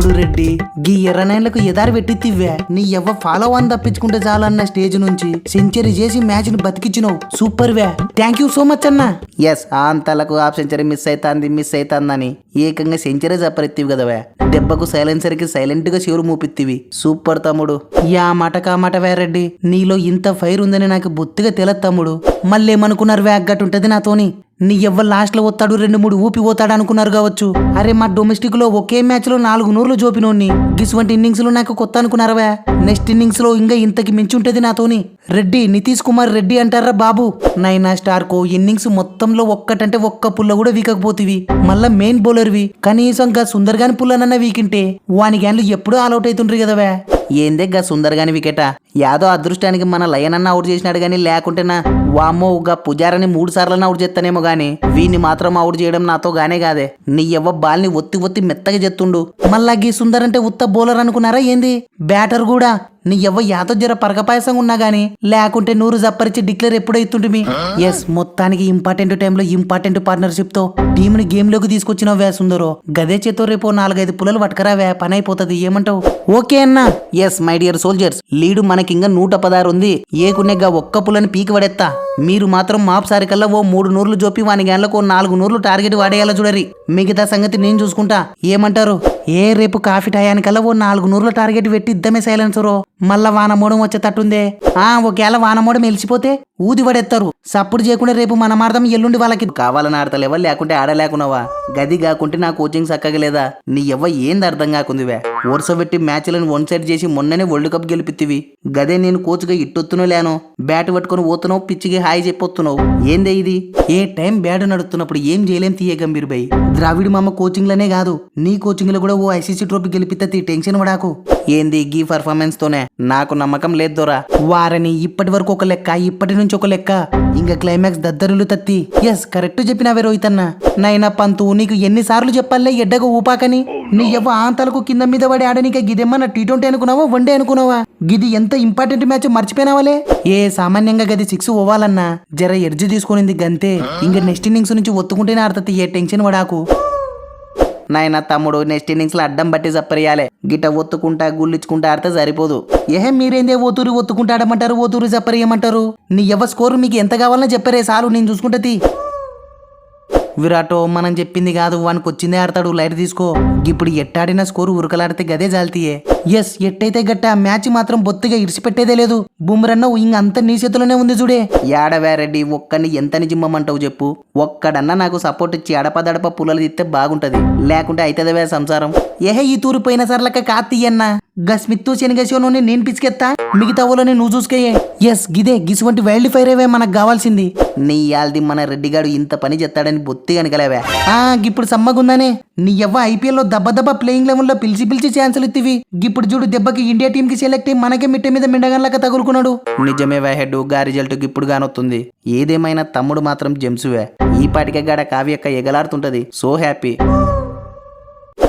తమ్ముడు రెడ్డి గీ ఎర్రనైన్లకు ఎదారి పెట్టిత్తివ్వే నీ ఎవ్వ ఫాలో అని తప్పించుకుంటే చాలన్న స్టేజ్ నుంచి సెంచరీ చేసి మ్యాచ్ని బతికిచ్చినావు. సూపర్ వే. థ్యాంక్ యూ సో మచ్ అన్న. ఎస్ ఆ అంతలకు హాఫ్ సెంచరీ మిస్ అవుతాంది మిస్ అవుతాందని ఏకంగా సెంచరీ జప్పరెత్తివి కదవే దెబ్బకు సైలెన్సర్కి సైలెంట్గా చెవులు మూపిత్తివి. సూపర్ తమ్ముడు. యా మాట కా మాట వేరెడ్డి నీలో ఇంత ఫైర్ ఉందని నాకు బొత్తిగా తెలదు తమ్ముడు. మళ్ళీ ఏమనుకున్నారు వేగ్గట్టు ఉంటది నాతోని? నీ ఎవ్వరు లాస్ట్లో వస్తాడు రెండు మూడు ఊపి పోతాడు అనుకున్నారు కావచ్చు. అరే మా డొమెస్టిక్లో ఒకే మ్యాచ్లో నాలుగు నూర్లు జోపినోన్ని గిసువంటి ఇన్నింగ్స్లో నాకు కొత్త అనుకున్నారవా. నెక్స్ట్ ఇన్నింగ్స్లో ఇంకా ఇంతకి మించుంటది నాతోని. రెడ్డి నితీష్ కుమార్ రెడ్డి అంటారా బాబు? నైనా స్టార్ కో ఇన్నింగ్స్ మొత్తంలో ఒక్కటంటే ఒక్క పుల్ల కూడా వీకకపోతివి. మళ్ళా మెయిన్ బౌలర్వి. కనీసం గా సుందర్ గాని పుల్లనన్న వీకింటే వాని గ్యాన్లు ఎప్పుడూ ఆల్అౌట్ అవుతుండ్రు కదవా. ఏందే గా సుందర్ గాని వికెటా? యాదో అదృష్టానికి మన లయన్ అన్న అవుట్ చేసినాడు గానీ లేకుంటేనా? వామ్మో గా పుజారని మూడు సార్లు అవుట్ చేస్తానేమో గానీ వీన్ని మాత్రం అవుట్ చేయడం నాతో గానే కాదే. నీ ఎవ్వ బాల్ని ఒత్తి ఒత్తి మెత్తగా చెత్తుండు. మళ్ళా గీ సుందర్ అంటే ఉత్త బౌలర్ అనుకున్నారా ఏంది? బ్యాటర్ కూడా నీ ఎవ్వ యాతో జర పరగపాయసం ఉన్నా గానీ లేకుంటే నూరు జప్పరిచి డిక్లేర్ ఎప్పుడైతుంటిమి ఎస్ మొత్తానికి ఇంపార్టెంట్ టైంలో ఇంపార్టెంట్ పార్ట్నర్షిప్ టీంని గేమ్లోకి గేమ్లోకి తీసుకొచ్చిన వే సుందరో. గదే చేతో రేపు నాలుగైదు పుల్లలు పట్టుకరావే పని అయిపోతుంది ఏమంటావు? ఓకే అన్నా. Yes my dear soldiers lead మనకింకా నూట పదహారు ఉంది. ఏకునేగా ఒక్క పుల్లని పీకి పడేస్తా మీరు మాత్రం మాప్ సారికల్లా ఓ మూడు నూర్లు జోపి వాని గ్యాన్లకు ఓ నాలుగు నూర్లు టార్గెట్ వాడేయాలో చూడరి. మిగతా సంగతి నేను చూసుకుంటా. ఏమంటారు? ఏ రేపు కాఫీ టయానికల్లా ఓ నాలుగు నూర్ల టార్గెట్ పెట్టి ఇద్దమే సైలెన్సరో మళ్ళా వానమోడం వచ్చేటట్టుందే. ఆ ఒకవేళ వానమోడం మెలిసిపోతే ఊది పడేస్తారు సప్పుడు చేయకుండా రేపు మన మార్దం ఎల్లుండి వాళ్ళకి కావాలని ఆడతలేవా లేకుంటే ఆడలేకున్నావా? గది కాకుంటే నా కోచింగ్ చక్కగలేదా నీ ఎవ్వ ఏంది అర్థం కాకుందివే వరుస పెట్టి మ్యాచ్లను వన్ సైడ్ చేసి మొన్ననే వరల్డ్ కప్ గెలిపితివి గదే నేను కోచ్గా ఇట్టొత్తునో లేను బ్యాట్ పట్టుకుని పోతున్నావు పిచ్చికి హాయి చెప్పొత్తున్నావు ఏందే ఇది? ఏ టైం బ్యాట్ నడుస్తున్నప్పుడు ఏం చేయలేం తీయ గంభీర్ బై? ద్రావిడ్ మామ కోచింగ్లోనే కాదు. నీ కోచింగ్లో కూడా ఓ ఐసీసీ ట్రోఫీ గెలిపితే టెన్షన్ పడాకు. ఏంది గీ పర్ఫార్మెన్స్ తోనే? నాకు నమ్మకం లేదు దొరా. వారని ఇప్పటి వరకు ఒక లెక్క ఇప్పటి నుంచి ఒక లెక్క. ఇంకా క్లైమాక్స్ దద్దరులు తత్తి. ఎస్ కరెక్ట్ చెప్పినావే రోహిత్ అన్న నైనా పంతు నీకు ఎన్నిసార్లు చెప్పాలే ఎడ్డకు ఊపాకని? నీ ఎవ్వ ఆంతలకు కింద మీద పడి ఆడనిక గిదేమన్నా టీ ట్వంటీ అనుకున్నావా వన్డే అనుకున్నావా? గిది ఎంత ఇంపార్టెంట్ మ్యాచ్ మర్చిపోయినావాలే? ఏ సామాన్యంగా గది సిక్స్ ఓవాలన్నా. జర ఎర్జి తీసుకునింది గంతే. ఇంకా నెక్స్ట్ ఇన్నింగ్స్ నుంచి ఒత్తుకుంటేనే ఆడతతి ఏ టెన్షన్ పడాకు. నాయన తమ్ముడు నెక్స్ట్ ఇన్నింగ్స్లో అడ్డం బట్టి జప్పరియాలే. గిట్ట ఒత్తుకుంటా గుల్లించుకుంటా ఆడితే సరిపోదు. ఏహే మీరేందే ఓతూరు ఒత్తుకుంటా ఆడమంటారు ఓతూరు జప్పరియమంటారు నీ ఎవ స్కోరు మీకు ఎంత కావాలన్నా చెప్పరే చాలు నేను చూసుకుంటది విరాటో మనం చెప్పింది కాదు వానికి వచ్చిందే ఆడతాడు లైట్ తీసుకో. ఇప్పుడు ఎట్టాడిన స్కోరు ఉరకలాడితే గదే జాలితీయే. ఎస్ ఎట్టయితే గట్ట మ్యాచ్ మాత్రం బొత్తిగా ఇడిచిపెట్టేదే లేదు. బుమ్రన్న ఇంక అంత నీ చేతిలోనే ఉంది చూడే యాడవారెడ్డి ఒక్కని ఎంత నిజిమ్మమంటావు చెప్పు. ఒక్కడన్నా నాకు సపోర్ట్ ఇచ్చి అడపదడప పుల్లలు తిస్తే బాగుంటది. లేకుంటే అయితదవే సంసారం. ఏహే ఈ తూరు పోయిన సర్లక కాత్తీయన్న గా స్మిత్తు నేను పిచ్చికెత్తా మిగతా వాళ్ళని నువ్వు చూసుకయ్యే. ఎస్ గిదే గిసువంటి వైల్డ్ ఫైర్ అవే మనకు కావాల్సింది. నీ యాల్ది మన రెడ్డిగాడు ఇంత పని చేస్తాడని బొత్తిగా అనుకలేవా. ఆ గిప్పుడు సమ్మగుందానే. నీ ఎవ్వ ఐపీఎల్లో దెబ్బ దెబ్బ ప్లేయింగ్ లెవెల్లో పిలిచి పిలిచి ఛాన్సులు ఇత్తివి. గిప్పుడు చూడు దెబ్బకి ఇండియా టీం కి సెలెక్ట్ అయ్యి మనకే మిట్ట మీద మిండగన్లక తగులుకున్నాడు. నిజమే హెడ్గా రిజల్ట్ గిప్పుడు గానొస్తుంది ఏదేమైనా తమ్ముడు మాత్రం జెమ్సువే. ఈ పాటికే గాడ కావ్యక్క ఎగలాడుతుంటది. So happy.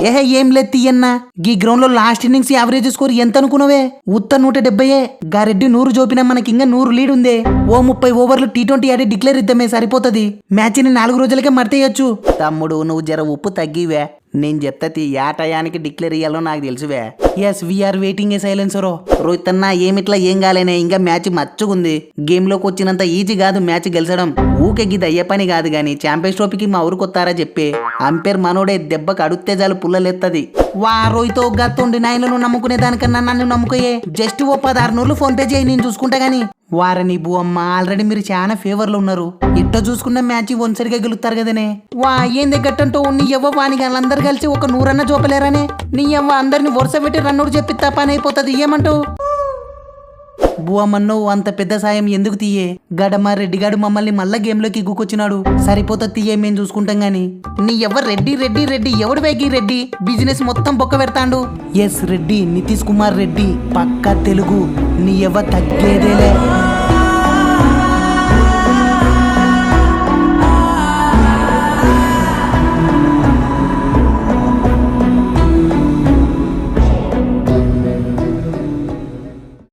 ఏహే ఏం లేదు తీయన్నా. గీ గ్రౌండ్లో లాస్ట్ ఇన్నింగ్స్ యావరేజ్ స్కోర్ ఎంత అనుకున్నావే? ఉత్త నూట డెబ్బయే. గారెడ్డి నూరు జోపినా మనకి ఇంకా నూరు లీడ్ ఉందే. ఓ ముప్పై ఓవర్లు టీ ట్వంటీ ఆడి డిక్లేర్ ఇద్దామే సరిపోతుంది. మ్యాచ్ని నాలుగు రోజులకే మర్తేయచ్చు తమ్ముడు నువ్వు జర ఉప్పు తగ్గివే. నేను చెప్తా యా టయానికి డిక్లేర్ ఇయ్యాలో నాకు తెలుసువే. ఎస్ వీఆర్ వెయిటింగ్ ఏ సైలెన్సరో రోహిత్ అన్న ఏమిట్లా ఏం కాలేనే ఇంకా మ్యాచ్ మచ్చుకుంది గేమ్లోకి వచ్చినంత ఈజీ కాదు మ్యాచ్ గెలిచడం. ఊకే గిది అయ్యే పని కాదు గాని ఛాంపియన్స్ ట్రోఫీకి మా ఊరు కొత్తారా చెప్పే. అంపేర్ మనోడే దెబ్బకు అడుగుతే చాలు పుల్లలెత్తది. వా రోహితో గత్తుండి నాయనను నమ్ముకునే దానికన్నా నన్ను నమ్ముకోయే. జస్ట్ ఓ పదహారు నూర్లు ఫోన్ పే చేయి నేను చూసుకుంటా గానీ. వారని బూ అమ్మ ఆల్రెడీ మీరు చాలా ఫేవర్లో ఉన్నారు. ఇట్ట చూసుకున్న మ్యాచ్ ఒంసరిగా గెలుస్తారు కదనే? వా ఏంది గట్టంటో నీ ఎవ్వ వాని అందరు కలిసి ఒక నూరన్న చూపలేరనే నీ ఎవ్వ అందరిని వరుస పెట్టి రన్నుడు చెప్పి పని అయిపోతుంది ఏమంటావు? బువమ్మన్నో అంత పెద్ద సాయం ఎందుకు తీయే? గడమ రెడ్డిగాడు మమ్మల్ని మళ్ళా గేమ్లోకి ఇగ్గుకొచ్చినాడు సరిపోతా తీయే మేము చూసుకుంటాం గాని. నీ ఎవరు రెడ్డి రెడ్డి రెడ్డి? ఎవడు వేగి రెడ్డి? బిజినెస్ మొత్తం బొక్క పెడతాండు. ఎస్ రెడ్డి నితీష్ కుమార్ రెడ్డి. పక్కా తెలుగు. నీ ఎవ తగ్గేదేలే.